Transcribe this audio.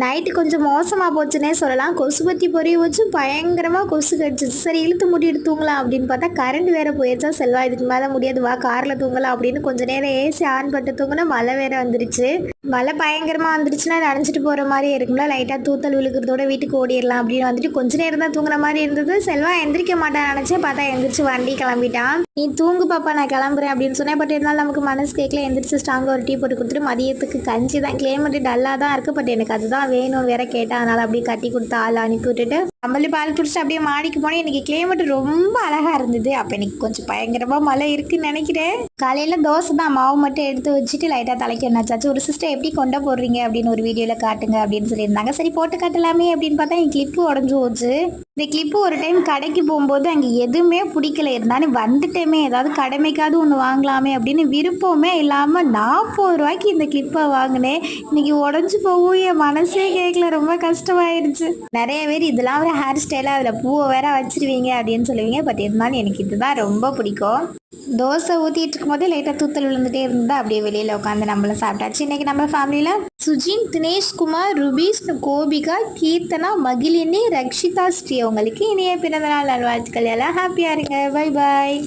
Night கொஞ்சம் மோசமாக போச்சுன்னே சொல்லலாம். கொசு பற்றி பொரிய வச்சு பயங்கரமாக கொசு கடிச்சிச்சு சரி இழுத்து மூடிட்டு தூங்கலாம் அப்படின்னு பார்த்தா கரண்ட் வேறு போயிடுச்சா செல்வா இதுக்கு மேலே முடியாது. வா காரில் தூங்கலாம் அப்படின்னு கொஞ்சம் நேரம் ஏசி ஆன் பண்ணிட்டு தூங்கினா மழை வேற வந்துருச்சு. மழை பயங்கரமாக வந்துடுச்சுன்னா நனைஞ்சிட்டு போகிற மாதிரி இருக்கும்ல. லைட்டாக தூத்தல் விழுக்கிறதோட வீட்டுக்கு ஓடிடலாம் அப்படின்னு வந்துட்டு கொஞ்ச நேரம் தான் தூங்குற மாதிரி இருந்தது. செல்வா எந்திரிக்க மாட்டான் நினச்சேன். பார்த்தா எந்திரிச்சு வண்டி கிளம்பிட்டான் நீ தூங்கு பாப்பா நான் கிளம்புறேன் அப்படின்னு சொன்னேன். பட் இருந்தாலும் நமக்கு மனசு கேட்கல எந்திரிச்சு ஸ்ட்ராங்காக ஒரு டீ போட்டு கொடுத்துட்டு மதியத்துக்கு கஞ்சி தான். கிளைமேட் டல்லாக தான் இருக்குது பட் எனக்கு அதுதான் வேணும் வேற கேட்டால் அதனால் அப்படியே கட்டி கொடுத்து ஆள் அனுப்பி விட்டுட்டு நம்மளே பால் குடிச்சிட்டு அப்படியே மாடிக்கு போனேன் இன்னைக்கு கிளைமேட் ரொம்ப அழகா இருந்தது. அப்போ இன்னைக்கு கொஞ்சம் பயங்கரமா மழை இருக்குன்னு நினைக்கிறேன். காலையில தோசை தான் மாவு மட்டும் எடுத்து வச்சுட்டு லைட்டாக தலைக்கு என்னாச்சாச்சு ஒரு சிஸ்டர் எப்படி கொண்ட போடுறீங்க அப்படின்னு ஒரு வீடியோவில் காட்டுங்க அப்படின்னு சொல்லியிருந்தாங்க. சரி போட்டு காட்டலாமே அப்படின்னு பார்த்தா என் கிளிப்பு உடஞ்சு போச்சு. இந்த கிளிப்பு ஒரு டைம் கடைக்கு போகும்போது அங்கே எதுவுமே பிடிக்கல. இருந்தாலும் வந்துட்டேமே. ஏதாவது கடமைக்காவது ஒன்று வாங்கலாமே அப்படின்னு விருப்பமே இல்லாமல் நாற்பது ரூபாய்க்கு இந்த கிளிப்பை வாங்கினேன். இன்னைக்கு உடஞ்சி போகும் என் மனசே கேட்கல. ரொம்ப கஷ்டமாயிடுச்சு நிறைய பேர் இதெல்லாம் ஒரு ஹேர் ஸ்டைலாக அதில் பூவை வேற வச்சிருவீங்க அப்படின்னு சொல்லுவீங்க. பட் இருந்தாலும் எனக்கு இதுதான் ரொம்ப பிடிக்கும். தோசை ஊற்றிட்டு இருக்கும்போதே லைட்டாக தூத்தல் விழுந்துட்டே இருந்தால் அப்படியே வெளியில் உட்காந்து நம்மளும் சாப்பிட்டாச்சு. இன்னைக்கு நம்ம ஃபேமிலியில் சுஜின் தினேஷ்குமார் ருபீஸ் கோபிகா கீர்த்தனா மகிழினி ரக்ஷிதா ஸ்ரீ. அவங்களுக்கு இனிய பிறந்தநாள் நல்வாழ்த்துக்கள். எல்லாம் ஹாப்பியாக இருங்க. Bye bye